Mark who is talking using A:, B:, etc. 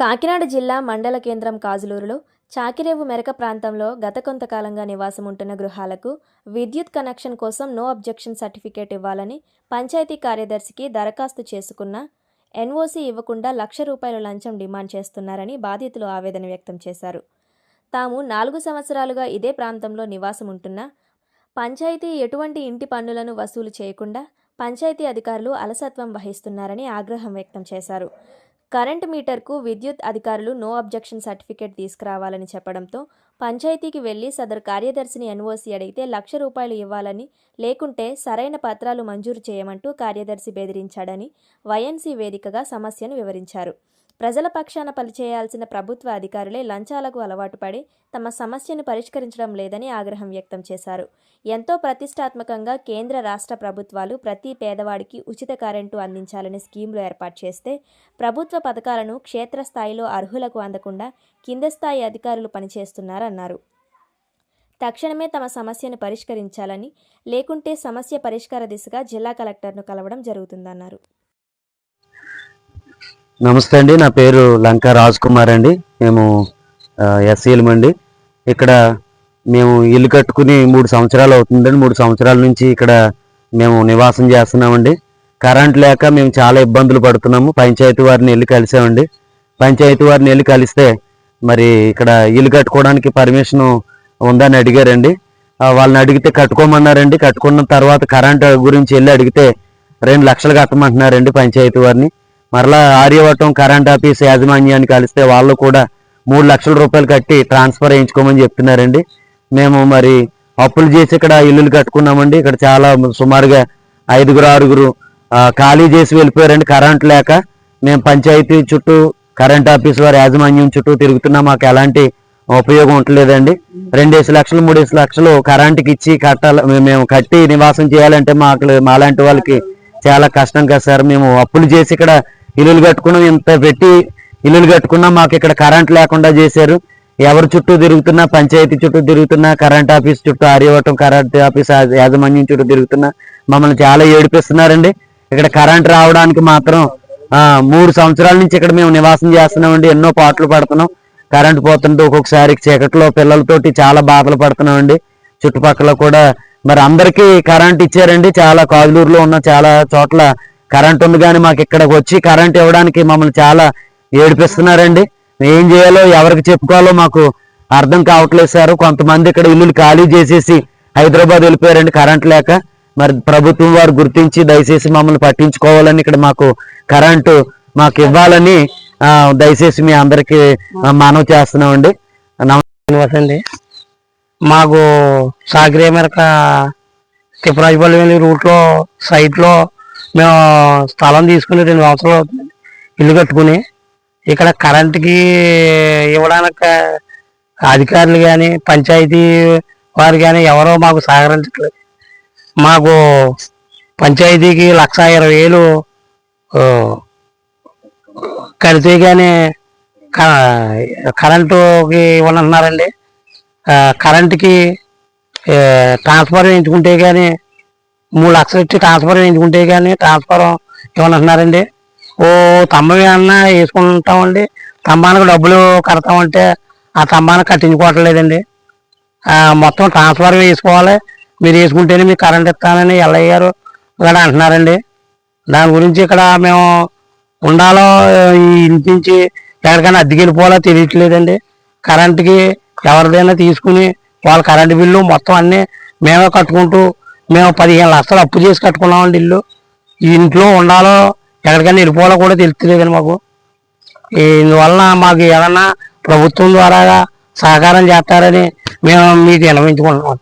A: కాకినాడ జిల్లా మండల కేంద్రం కాజులూరులో చాకిరేవు మెరక ప్రాంతంలో గత కొంతకాలంగా నివాసం ఉంటున్న గృహాలకు విద్యుత్ కనెక్షన్ కోసం నో అబ్జెక్షన్ సర్టిఫికేట్ ఇవ్వాలని పంచాయతీ కార్యదర్శికి దరఖాస్తు చేసుకున్న ఎన్ఓసీ ఇవ్వకుండా లక్ష రూపాయల లంచం డిమాండ్ చేస్తున్నారని బాధితులు ఆవేదన వ్యక్తం చేశారు. తాము నాలుగు సంవత్సరాలుగా ఇదే ప్రాంతంలో నివాసం ఉంటున్నా పంచాయతీ ఎటువంటి ఇంటి పన్నులను వసూలు చేయకుండా పంచాయతీ అధికారులు అలసత్వం వహిస్తున్నారని ఆగ్రహం వ్యక్తం చేశారు. కరెంట్ మీటర్కు విద్యుత్ అధికారులు నో అబ్జెక్షన్ సర్టిఫికేట్ తీసుకురావాలని చెప్పడంతో పంచాయతీకి వెళ్ళి సదరు కార్యదర్శిని ఎన్ఓసీ అడిగితే లక్ష రూపాయలు ఇవ్వాలని లేకుంటే సరైన పత్రాలు మంజూరు చేయమంటూ కార్యదర్శి బెదిరించాడని వైఎన్సీ వేదికగా సమస్యను వివరించారు. ప్రజల పక్షాన పనిచేయాల్సిన ప్రభుత్వ అధికారులే లంచాలకు అలవాటు పడి తమ సమస్యను పరిష్కరించడం లేదని ఆగ్రహం వ్యక్తం చేశారు. ఎంతో ప్రతిష్టాత్మకంగా కేంద్ర రాష్ట్ర ప్రభుత్వాలు ప్రతి పేదవాడికి ఉచిత కరెంటు అందించాలని స్కీమ్లు ఏర్పాటు చేస్తే ప్రభుత్వ పథకాలను క్షేత్రస్థాయిలో అర్హులకు అందకుండా కింద స్థాయి అధికారులు పనిచేస్తున్నారన్నారు. తక్షణమే తమ సమస్యను పరిష్కరించాలని లేకుంటే సమస్య పరిష్కార దిశగా జిల్లా కలెక్టర్ను కలవడం జరుగుతుందన్నారు.
B: నమస్తే అండి నా పేరు లంకా రాజ్ కుమార్ అండి. మేము ఎస్సీలం అండి ఇక్కడ మేము ఇల్లు కట్టుకుని మూడు సంవత్సరాలు అవుతుందండి. మూడు సంవత్సరాల నుంచి ఇక్కడ మేము నివాసం చేస్తున్నామండి. కరెంట్ లేక మేము చాలా ఇబ్బందులు పడుతున్నాము. పంచాయతీ వారిని వెళ్ళి కలిసామండి. పంచాయతీ వారిని వెళ్ళి కలిస్తే మరి ఇక్కడ ఇల్లు కట్టుకోవడానికి పర్మిషన్ ఉందని అడిగారండి. వాళ్ళని అడిగితే కట్టుకోమన్నారండి. కట్టుకున్న తర్వాత కరెంట్ గురించి వెళ్ళి అడిగితే రెండు లక్షలు కట్టమంటున్నారండి పంచాయతీ వారిని. మరలా ఆర్యవటం కరెంట్ ఆఫీస్ యాజమాన్యాన్ని కలిస్తే వాళ్ళు కూడా మూడు లక్షల రూపాయలు కట్టి ట్రాన్స్ఫర్ చేయించుకోమని చెప్తున్నారండి. మేము మరి అప్పులు చేసి ఇక్కడ ఇల్లులు కట్టుకున్నామండి. ఇక్కడ చాలా సుమారుగా ఐదుగురు ఆరుగురు ఖాళీ చేసి వెళ్ళిపోయారండి. కరెంట్ లేక మేము పంచాయతీ చుట్టూ కరెంట్ ఆఫీస్ వారి యాజమాన్యం చుట్టూ తిరుగుతున్నా మాకు ఎలాంటి ఉపయోగం ఉండలేదండి. రెండేసి లక్షలు మూడేసి లక్షలు కరెంట్కి ఇచ్చి కట్టాలి మేము కట్టి నివాసం చేయాలంటే మాకు మాలాంటి వాళ్ళకి చాలా కష్టం కదా సార్. మేము అప్పులు చేసి ఇక్కడ ఇల్లులు కట్టుకున్నాం ఇంత పెట్టి ఇల్లులు కట్టుకున్నా మాకు ఇక్కడ కరెంట్ లేకుండా చేశారు. ఎవరి చుట్టూ తిరుగుతున్నా పంచాయతీ చుట్టూ తిరుగుతున్నా కరెంట్ ఆఫీస్ చుట్టూ ఆర్యవటం కరెంట్ ఆఫీస్ యాజమాన్యం చుట్టూ తిరుగుతున్నా మమ్మల్ని చాలా ఏడిపిస్తున్నారండి. ఇక్కడ కరెంట్ రావడానికి మాత్రం మూడు సంవత్సరాల నుంచి ఇక్కడ మేము నివాసం చేస్తున్నామండి. ఎన్నో పాటలు పడుతున్నాం. కరెంట్ పోతుంటే ఒక్కొక్కసారి చీకట్లో పిల్లలతోటి చాలా బాధలు పడుతున్నామండి. చుట్టుపక్కల కూడా మరి అందరికీ కరెంట్ ఇచ్చారండి. చాలా కాజులూరులో ఉన్న చాలా చోట్ల కరెంట్ ఉంది కానీ మాకు ఇక్కడికి వచ్చి కరెంట్ ఇవ్వడానికి మమ్మల్ని చాలా ఏడిపిస్తున్నారండి. ఏం చేయాలో ఎవరికి చెప్పుకోవాలో మాకు అర్థం కావట్లేదు సార్. కొంతమంది ఇక్కడ ఇల్లులు ఖాళీ చేసేసి హైదరాబాద్ వెళ్ళిపోయారండి కరెంట్ లేక. మరి ప్రభుత్వం వారు గుర్తించి దయచేసి మమ్మల్ని పట్టించుకోవాలని ఇక్కడ మాకు కరెంటు మాకు ఇవ్వాలని దయచేసి మీ అందరికి మనవి చేస్తున్నామండి. నమ-
C: మాకు సాగరే మేరకు తిప్పరాజపల్లి రూట్లో సైట్లో మేము స్థలం తీసుకుని రెండు సంవత్సరాలు అవుతుంది. ఇల్లు కట్టుకుని ఇక్కడ కరెంట్కి ఇవ్వడానికి అధికారులు కానీ పంచాయతీ వారు కానీ ఎవరో మాకు సహకరించట్లేదు. మాకు పంచాయతీకి లక్ష ఇరవై వేలు కడితే కానీ కరెంటుకి ఇవ్వనంటున్నారండి. కరెంటుకి ట్రాన్స్ఫర్ వేయించుకుంటే కానీ మూడు లక్షలు ఇచ్చి ట్రాన్స్ఫర్ వేయించుకుంటే కానీ ట్రాన్స్ఫర్ ఇవ్వనంటున్నారండి ఓ తమ్మవి అన్న వేసుకుంటామండి? స్తంభానికి డబ్బులు కడతామంటే ఆ స్తంభానికి కట్టించుకోవట్లేదండి మొత్తం ట్రాన్స్ఫర్ వేసుకోవాలి. మీరు వేసుకుంటేనే మీకు కరెంట్ ఇస్తానని ఎల్లయ్య గారు కూడా అంటున్నారండి. దాని గురించి ఇక్కడ మేము ఉండాలో ఈ ఇంటి నుంచి ఎక్కడికైనా అద్దెకి వెళ్ళిపోవాలో తెలియట్లేదండి కరెంట్కి ఎవరిదైనా తీసుకుని వాళ్ళ కరెంటు బిల్లు మొత్తం అన్నీ మేమే కట్టుకుంటూ మేము పదిహేను లక్షలు అప్పు చేసి కట్టుకున్నామండి ఇల్లు. ఇంట్లో ఉండాలో ఎక్కడికైనా వెళ్ళిపోవాలో కూడా తెలుస్తలేదండి మాకు. ఇందువలన మాకు ఏదన్నా ప్రభుత్వం ద్వారా సహకారం చేస్తారని మేము మీకు వినవించుకుంటున్నాం